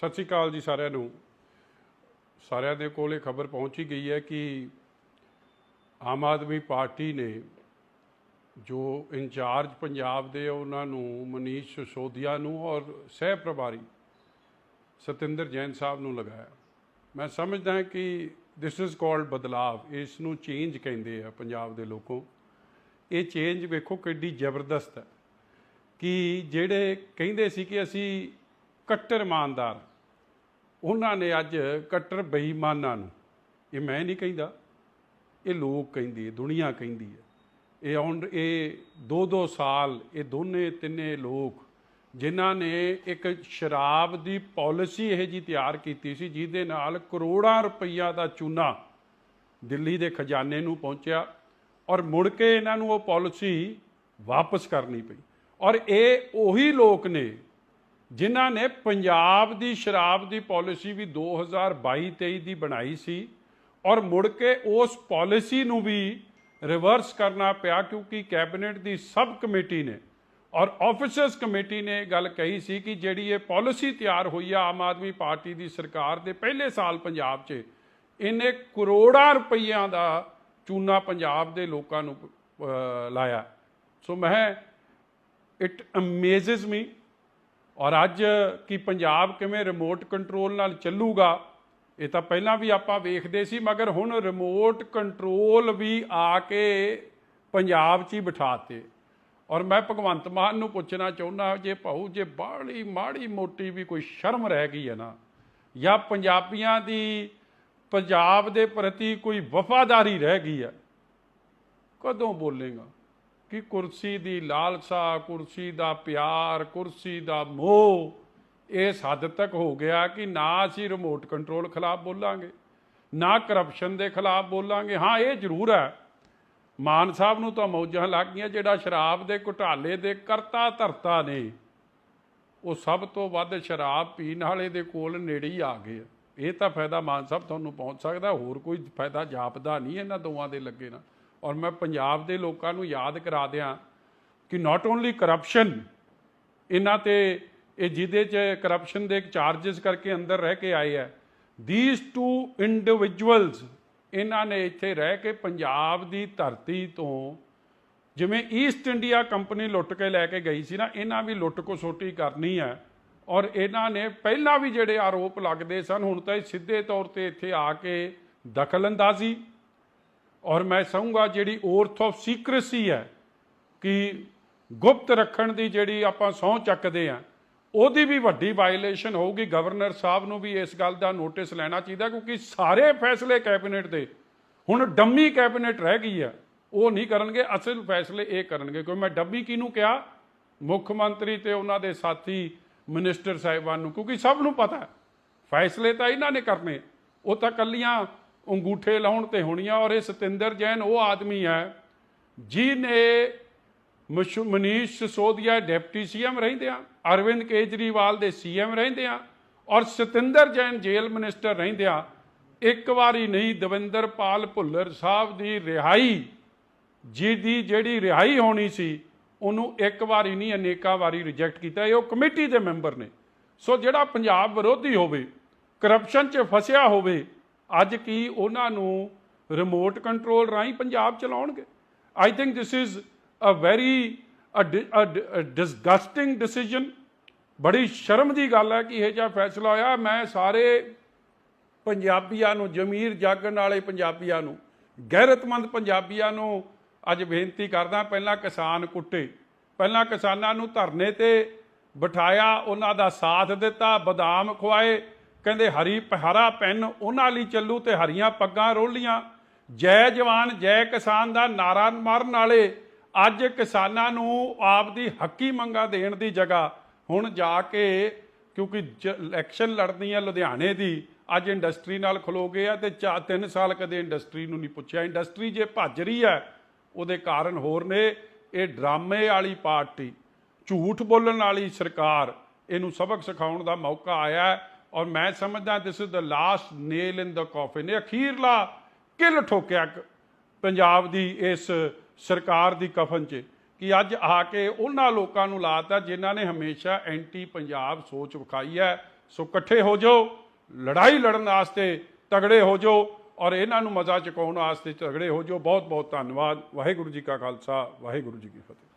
ਸਤਿ ਸ਼੍ਰੀ ਅਕਾਲ ਜੀ ਸਾਰਿਆਂ ਨੂੰ। ਸਾਰਿਆਂ ਦੇ ਕੋਲ ਇਹ ਖਬਰ ਪਹੁੰਚੀ ਗਈ ਹੈ ਕਿ ਆਮ ਆਦਮੀ ਪਾਰਟੀ ਨੇ ਜੋ ਇੰਚਾਰਜ ਪੰਜਾਬ ਦੇ ਉਹਨਾਂ ਨੂੰ ਮਨੀਸ਼ ਸਿਸੋਦੀਆ ਨੂੰ ਔਰ ਸਹਿ ਪ੍ਰਭਾਰੀ ਸਤਿੰਦਰ ਜੈਨ ਸਾਹਿਬ ਨੂੰ ਲਗਾਇਆ। ਮੈਂ ਸਮਝਦਾ ਹਾਂ ਕਿ ਦਿਸ ਇਜ਼ ਕਾਲਡ ਬਦਲਾਵ। ਇਸ ਨੂੰ ਚੇਂਜ ਕਹਿੰਦੇ ਆ ਪੰਜਾਬ ਦੇ ਲੋਕੋ। ਇਹ ਚੇਂਜ ਵੇਖੋ ਕਿੱਡੀ ਜ਼ਬਰਦਸਤ ਹੈ ਕਿ ਜਿਹੜੇ ਕਹਿੰਦੇ ਸੀ ਕਿ ਅਸੀਂ ਕੱਟਰ ਇਮਾਨਦਾਰ ਉਹਨਾਂ ਨੇ ਅੱਜ ਕੱਟਰ ਬੇਈਮਾਨਾਂ ਨੂੰ। ਇਹ ਮੈਂ ਨਹੀਂ ਕਹਿੰਦਾ। ਇਹ ਲੋਕ ਕਹਿੰਦੀ ਹੈ ਦੁਨੀਆ ਕਹਿੰਦੀ ਹੈ। ਇਹ ਆਉਣ, ਇਹ ਦੋ ਦੋ ਸਾਲ ਇਹ ਦੋਨੇ ਤਿੰਨੇ ਲੋਕ ਜਿਨ੍ਹਾਂ ਨੇ ਇੱਕ ਸ਼ਰਾਬ ਦੀ ਪਾਲਿਸੀ ਇਹ ਜੀ ਤਿਆਰ ਕੀਤੀ ਸੀ, ਜਿਹਦੇ ਨਾਲ ਕਰੋੜਾਂ ਰੁਪਈਆ ਦਾ ਚੂਨਾ ਦਿੱਲੀ ਦੇ ਖਜ਼ਾਨੇ ਨੂੰ ਪਹੁੰਚਿਆ ਔਰ ਮੁੜ ਕੇ ਇਹਨਾਂ ਨੂੰ ਉਹ ਪਾਲਿਸੀ ਵਾਪਸ ਕਰਨੀ ਪਈ। ਔਰ ਇਹ ਉਹੀ ਲੋਕ ਨੇ ਜਿਨ੍ਹਾਂ ਨੇ ਪੰਜਾਬ ਦੀ ਸ਼ਰਾਬ ਦੀ ਪਾਲਿਸੀ ਵੀ 2022-23 ਦੀ ਬਣਾਈ ਸੀ ਔਰ ਮੁੜ ਕੇ ਉਸ ਪਾਲਿਸੀ ਨੂੰ ਵੀ ਰਿਵਰਸ ਕਰਨਾ ਪਿਆ ਕਿਉਂਕਿ ਕੈਬਨਿਟ ਦੀ ਸਬ ਕਮੇਟੀ ਨੇ ਔਰ ਆਫੀਸਰਸ ਕਮੇਟੀ ਨੇ ਇਹ ਗੱਲ ਕਹੀ ਸੀ ਕਿ ਜਿਹੜੀ ਇਹ ਪਾਲਿਸੀ ਤਿਆਰ ਹੋਈ ਆ ਆਮ ਆਦਮੀ ਪਾਰਟੀ ਦੀ ਸਰਕਾਰ ਦੇ ਪਹਿਲੇ ਸਾਲ ਪੰਜਾਬ 'ਚ, ਇਹਨੇ ਕਰੋੜਾਂ ਰੁਪਈਆਂ ਦਾ ਚੂਨਾ ਪੰਜਾਬ ਦੇ ਲੋਕਾਂ ਨੂੰ ਲਾਇਆ। ਸੋ ਮੈਂ ਇਟ ਅਮੇਜ਼ਸ ਮੀ ਔਰ ਅੱਜ ਕੀ ਪੰਜਾਬ ਕਿਵੇਂ ਰਿਮੋਟ ਕੰਟਰੋਲ ਨਾਲ ਚੱਲੂਗਾ, ਇਹ ਤਾਂ ਪਹਿਲਾਂ ਵੀ ਆਪਾਂ ਵੇਖਦੇ ਸੀ, ਮਗਰ ਹੁਣ ਰਿਮੋਟ ਕੰਟਰੋਲ ਵੀ ਆ ਕੇ ਪੰਜਾਬ 'ਚ ਹੀ ਬਿਠਾਤੇ। ਔਰ ਮੈਂ ਭਗਵੰਤ ਮਾਨ ਨੂੰ ਪੁੱਛਣਾ ਚਾਹੁੰਦਾ ਜੇ ਭਾਊ, ਜੇ ਬਾਹਲੀ ਮਾੜੀ ਮੋਟੀ ਵੀ ਕੋਈ ਸ਼ਰਮ ਰਹਿ ਗਈ ਹੈ ਨਾ, ਜਾਂ ਪੰਜਾਬੀਆਂ ਦੀ ਪੰਜਾਬ ਦੇ ਪ੍ਰਤੀ ਕੋਈ ਵਫਾਦਾਰੀ ਰਹਿ ਗਈ ਹੈ, ਕਦੋਂ ਬੋਲੇਗਾ? ਕਿ ਕੁਰਸੀ ਦੀ ਲਾਲਸਾ, ਕੁਰਸੀ ਦਾ ਪਿਆਰ, ਕੁਰਸੀ ਦਾ ਮੋਹ ਇਸ ਹੱਦ ਤੱਕ ਹੋ ਗਿਆ ਕਿ ਨਾ ਅਸੀਂ ਰਿਮੋਟ ਕੰਟਰੋਲ ਖਿਲਾਫ ਬੋਲਾਂਗੇ, ਨਾ ਕਰਪਸ਼ਨ ਦੇ ਖਿਲਾਫ ਬੋਲਾਂਗੇ। ਹਾਂ, ਇਹ ਜ਼ਰੂਰ ਹੈ। ਮਾਨ ਸਾਹਿਬ ਨੂੰ ਤਾਂ ਮੌਜਾਂ ਲੱਗ ਗਈਆਂ ਜਿਹੜਾ ਸ਼ਰਾਬ ਦੇ ਘੁਟਾਲੇ ਦੇ ਕਰਤਾ ਧਰਤਾ ਨੇ, ਉਹ ਸਭ ਤੋਂ ਵੱਧ ਸ਼ਰਾਬ ਪੀਣ ਵਾਲੇ ਦੇ ਕੋਲ ਨੇੜੇ ਹੀ ਆ ਗਏ ਇਹ ਤਾਂ ਫਾਇਦਾ ਮਾਨ ਸਾਹਿਬ ਤੁਹਾਨੂੰ ਪਹੁੰਚ ਸਕਦਾ, ਹੋਰ ਕੋਈ ਫਾਇਦਾ ਜਾਪਦਾ ਨਹੀਂ ਇਹਨਾਂ ਦੋਵਾਂ ਦੇ ਲੱਗੇ ਨਾ ਔਰ ਮੈਂ ਪੰਜਾਬ ਦੇ ਲੋਕਾਂ ਨੂੰ ਯਾਦ ਕਰਾ ਦਿਆਂ ਕਿ ਨਾਟ ਓਨਲੀ ਕਰਪਸ਼ਨ ਇਹਨਾਂ ਤੇ, ਇਹ ਜਿਹਦੇ ਚ ਕਰਪਸ਼ਨ ਦੇ ਚਾਰजेस ਕਰਕੇ ਅੰਦਰ ਰਹਿ ਕੇ ਆਏ ਹੈ ਥੀਸ ਟੂ ਇੰਡੀਵਿਜੂਅਲਸ ਇਹਨਾਂ ਨੇ ਇੱਥੇ ਰਹਿ ਕੇ ਪੰਜਾਬ ਦੀ ਧਰਤੀ ਤੋਂ ਜਿਵੇਂ ਈਸਟ ਇੰਡੀਆ ਕੰਪਨੀ ਲੁੱਟ ਕੇ ਲੈ ਕੇ ਗਈ ਸੀ ਨਾ, ਇਹਨਾਂ ਵੀ ਲੁੱਟ ਕਸੋਟੀ ਕਰਨੀ ਹੈ ਔਰ ਇਹਨਾਂ ਨੇ ਪਹਿਲਾਂ ਵੀ ਜਿਹੜੇ ਆਰੋਪ ਲੱਗਦੇ ਸਨ, ਹੁਣ ਤਾਂ ਇਹ ਸਿੱਧੇ ਤੌਰ ਤੇ ਇੱਥੇ ਆ ਕੇ ਦਖਲ ਅੰਦਾਜ਼ੀ ਔਰ ਮੈਂ ਸਹੂੰਗਾ ਜਿਹੜੀ ਔਰਥ ਆਫ ਸੀਕ੍ਰੇਸੀ ਹੈ ਕਿ ਗੁਪਤ ਰੱਖਣ ਦੀ ਜਿਹੜੀ ਆਪਾਂ ਸਹੁੰ ਚੱਕਦੇ ਆ ਉਹਦੀ ਵੀ ਵੱਡੀ ਵਾਇਲੇਸ਼ਨ ਹੋਊਗੀ। ਗਵਰਨਰ ਸਾਹਿਬ ਨੂੰ ਵੀ ਇਸ ਗੱਲ ਦਾ ਨੋਟਿਸ ਲੈਣਾ ਚਾਹੀਦਾ ਕਿਉਂਕਿ ਸਾਰੇ ਫੈਸਲੇ ਕੈਬਨਿਟ ਦੇ, ਹੁਣ ਡੰਮੀ ਕੈਬਨਿਟ ਰਹਿ ਗਈ ਆ, ਉਹ ਨਹੀਂ ਕਰਨਗੇ, ਅਸਲ ਫੈਸਲੇ ਇਹ ਕਰਨਗੇ। ਕਿਉਂਕਿ ਮੈਂ ਡੱਬੀ ਕਿਹਨੂੰ ਕਿਹਾ? ਮੁੱਖ ਮੰਤਰੀ ਤੇ ਉਹਨਾਂ ਦੇ ਸਾਥੀ ਮਿਨਿਸਟਰ ਸਾਹਿਬਾਨ ਨੂੰ, ਕਿਉਂਕਿ ਸਭ ਨੂੰ ਪਤਾ ਫੈਸਲੇ ਤਾਂ ਇਹਨਾਂ ਨੇ ਕਰਨੇ, ਉਹ ਤਾਂ ਕੱਲੀਆਂ ਅੰਗੂਠੇ ਲਾਉਣ ਤੇ ਹੋਣੀਆਂ ਔਰ ਇਹ ਸਤਿੰਦਰ ਜੈਨ ਉਹ ਆਦਮੀ ਹੈ ਜਿਹਨੇ ਮਸ਼ੂ- ਮਨੀਸ਼ ਸਿਸੋਦੀਆ ਡਿਪਟੀ ਸੀਐਮ ਰਹਿੰਦੇ ਆ, ਅਰਵਿੰਦ ਕੇਜਰੀਵਾਲ ਦੇ ਸੀਐਮ ਰਹਿੰਦੇ ਆ ਔਰ ਸਤਿੰਦਰ ਜੈਨ ਜੇਲ੍ਹ ਮਿਨਿਸਟਰ ਰਹਿੰਦੇ ਆ। ਇੱਕ ਵਾਰੀ ਨਹੀਂ, ਦਵਿੰਦਰਪਾਲ ਭੁੱਲਰ ਸਾਹਿਬ ਦੀ ਰਿਹਾਈ, ਜਿਹਦੀ ਜਿਹੜੀ ਰਿਹਾਈ ਹੋਣੀ ਸੀ, ਉਹਨੂੰ ਇੱਕ ਵਾਰੀ ਨਹੀਂ, ਅਨੇਕਾਂ ਵਾਰੀ ਰਿਜੈਕਟ ਕੀਤਾ। ਇਹ ਉਹ ਕਮੇਟੀ ਦੇ ਮੈਂਬਰ ਨੇ। ਸੋ ਜਿਹੜਾ ਪੰਜਾਬ ਵਿਰੋਧੀ ਹੋਵੇ ਕਰਪਸ਼ਨ 'ਚ ਫਸਿਆ ਹੋਵੇ ਅੱਜ ਕੀ ਉਹਨਾਂ ਨੂੰ ਰਿਮੋਟ ਕੰਟਰੋਲ ਰਾਹੀਂ Punjab ਚਲਾਉਣਗੇ? I think this is a very disgusting decision ਬੜੀ ਸ਼ਰਮ ਦੀ ਗੱਲ ਹੈ ਕਿ ਇਹ ਜਿਹਾ ਫੈਸਲਾ ਹੋਇਆ ਮੈਂ ਸਾਰੇ ਪੰਜਾਬੀਆਂ ਨੂੰ, ਜ਼ਮੀਰ ਜਾਗਣ ਵਾਲੇ ਪੰਜਾਬੀਆਂ ਨੂੰ, ਗੈਰਤਮੰਦ ਪੰਜਾਬੀਆਂ ਨੂੰ ਅੱਜ ਬੇਨਤੀ ਕਰਦਾ, ਪਹਿਲਾਂ ਕਿਸਾਨ ਕੁੱਟੇ, ਪਹਿਲਾਂ ਕਿਸਾਨਾਂ ਨੂੰ ਧਰਨੇ ਤੇ ਬਿਠਾਇਆ, ਉਹਨਾਂ ਦਾ ਸਾਥ ਦਿੱਤਾ, ਬਦਾਮ ਖਵਾਏ ਕਹਿੰਦੇ, ਹਰੀ ਹਰਾ ਪੈਨ ਉਹਨਾਂ ਲਈ ਚੱਲੂ ਤੇ ਹਰੀਆਂ ਪੱਗਾਂ ਰੋਲੀਆਂ। ਜੈ ਜਵਾਨ, ਜੈ ਕਿਸਾਨ ਦਾ ਨਾਰਾ ਮਾਰਨ ਵਾਲੇ। ਅੱਜ ਕਿਸਾਨਾਂ ਨੂੰ ਆਪ ਦੀ ਹੱਕੀ ਮੰਗਾ ਦੇਣ ਦੀ ਜਗ੍ਹਾ। ਹੁਣ ਜਾ ਕੇ, ਕਿਉਂਕਿ ਜ- ਇਲੈਕਸ਼ਨ ਲੜਨੀ ਹੈ ਲੁਧਿਆਣੇ ਦੀ, ਅੱਜ ਇੰਡਸਟਰੀ ਨਾਲ ਖਲੋ ਗਏ ਆ ਤੇ 3 ਸਾਲ ਕਦੇ ਇੰਡਸਟਰੀ ਨੂੰ ਨਹੀਂ ਪੁੱਛਿਆ। ਇੰਡਸਟਰੀ ਜੇ ਭੱਜ ਰਹੀ ਹੈ ਉਹਦੇ ਕਾਰਨ ਹੋਰ ਨੇ। ਇਹ ਡਰਾਮੇ ਵਾਲੀ ਪਾਰਟੀ, ਝੂਠ ਬੋਲਣ ਵਾਲੀ ਸਰਕਾਰ, ਇਹਨੂੰ ਸਬਕ ਸਿਖਾਉਣ ਦਾ ਮੌਕਾ ਆਇਆ। ਔਰ ਮੈਂ ਸਮਝਦਾ this is the last nail in the coffin ਇਹ ਅਖੀਰਲਾ ਕਿਲ ਠੋਕਿਆ ਕ- ਪੰਜਾਬ ਦੀ ਇਸ ਸਰਕਾਰ ਦੀ ਕਫਨ 'ਚ ਕਿ ਅੱਜ ਆ ਕੇ ਉਹਨਾਂ ਲੋਕਾਂ ਨੂੰ ਲਾਤਾ ਜਿਨ੍ਹਾਂ ਨੇ ਹਮੇਸ਼ਾ ਐਂਟੀ ਪੰਜਾਬ ਸੋਚ ਵਿਖਾਈ ਹੈ। ਸੋ ਇਕੱਠੇ ਹੋ ਜਾਓ, ਲੜਾਈ ਲੜਨ ਵਾਸਤੇ ਤਗੜੇ ਹੋ ਜਾਓ ਔਰ ਇਹਨਾਂ ਨੂੰ ਮਜ਼ਾ ਚੁਕਾਉਣ ਵਾਸਤੇ ਤਗੜੇ ਹੋ ਜਾਓ। ਬਹੁਤ ਬਹੁਤ ਧੰਨਵਾਦ। ਵਾਹਿਗੁਰੂ ਜੀ ਕਾ ਖਾਲਸਾ, ਵਾਹਿਗੁਰੂ ਜੀ ਕੀ ਫਤਿਹ।